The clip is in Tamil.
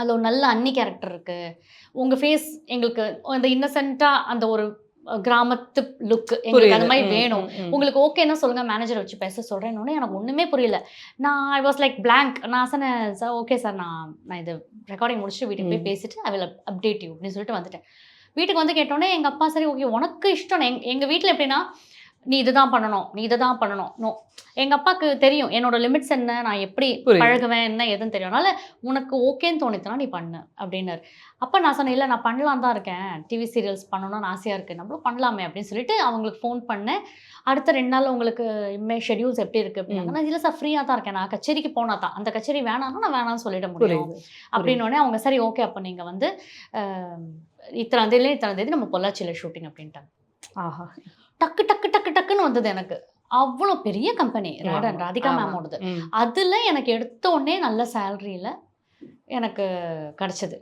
அதில் ஒரு நல்ல அன்னி கேரக்டர் இருக்குது உங்கள் ஃபேஸ் எங்களுக்கு அந்த இன்னசென்ட்டாக அந்த ஒரு கிராமத்து லுக் எங்களுக்கு அந்த மாதிரி வேணும். உங்களுக்கு ஓகேன்னா சொல்லுங்க மேனேஜரை வச்சு பேச சொல்கிறேன்னு எனக்கு ஒன்றுமே புரியல. நான் ஐ வாஸ் லைக் blank. நான் சொன்னேன் சார் ஓகே சார் நான் நான் இது ரெக்கார்டிங் முடிச்சுட்டு வீட்டுக்கு போய். பேசிட்டு ஐ வில் அப்டேட் யூ அப்படின்னு சொல்லிட்டு வந்துட்டேன். வீட்டுக்கு வந்து கேட்டோன்னே எங்கள் அப்பா சரி ஓகே உனக்கு இஷ்டம். எங் எங்கள் வீட்டில் எப்படின்னா நீ இதுதான் பண்ணணும் நீ இதை தான் பண்ணணும். நோ எங்கள் அப்பாவுக்கு தெரியும் என்னோட லிமிட்ஸ் என்ன நான் எப்படி. பழகுவேன் என்ன எதுன்னு தெரியும். அதனால உனக்கு ஓகேன்னு தோணிச்சுனா நீ பண்ணு அப்படின்னாரு. அப்போ நான் சொன்னேன் இல்லை நான் பண்ணலாம் தான் இருக்கேன். டிவி சீரியல்ஸ் பண்ணணும்னு ஆசையாக இருக்குது நம்மளும் பண்ணலாமே அப்படின்னு சொல்லிட்டு அவங்களுக்கு ஃபோன் பண்ணேன். அடுத்த ரெண்டு நாள் உங்களுக்கு இனிமே ஷெடியூல்ஸ் எப்படி இருக்குது அப்படின்னாங்க நான் இல்லை சார் ஃப்ரீயாக தான் இருக்கேன். நான் கச்சேரிக்கு போனா தான். அந்த கச்சேரி வேணாம்னா நான் வேணாம்னு சொல்லிட முடியும். அப்படின்னோடனே அவங்க சரி ஓகே அப்போ நீங்கள் வந்து அஹ், இத்தனை தேதியில இத்தனை தேதி நம்ம பொள்ளாச்சியில் ஷூட்டிங் அப்படின்ட்டாங்க. ஆஹா. டக்கு டக்கு டக்கு டக்குன்னு வந்தது எனக்கு அவ்வளோ பெரிய கம்பெனி ராடன் ராதிகா ஆமா. மேமோடது ம். அதில் எனக்கு எடுத்த உடனே நல்ல சேலரியில் எனக்கு கிடச்சிது